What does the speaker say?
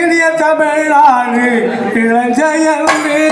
இனிய தமிழ்நாடு இளஞ்செயல்வே.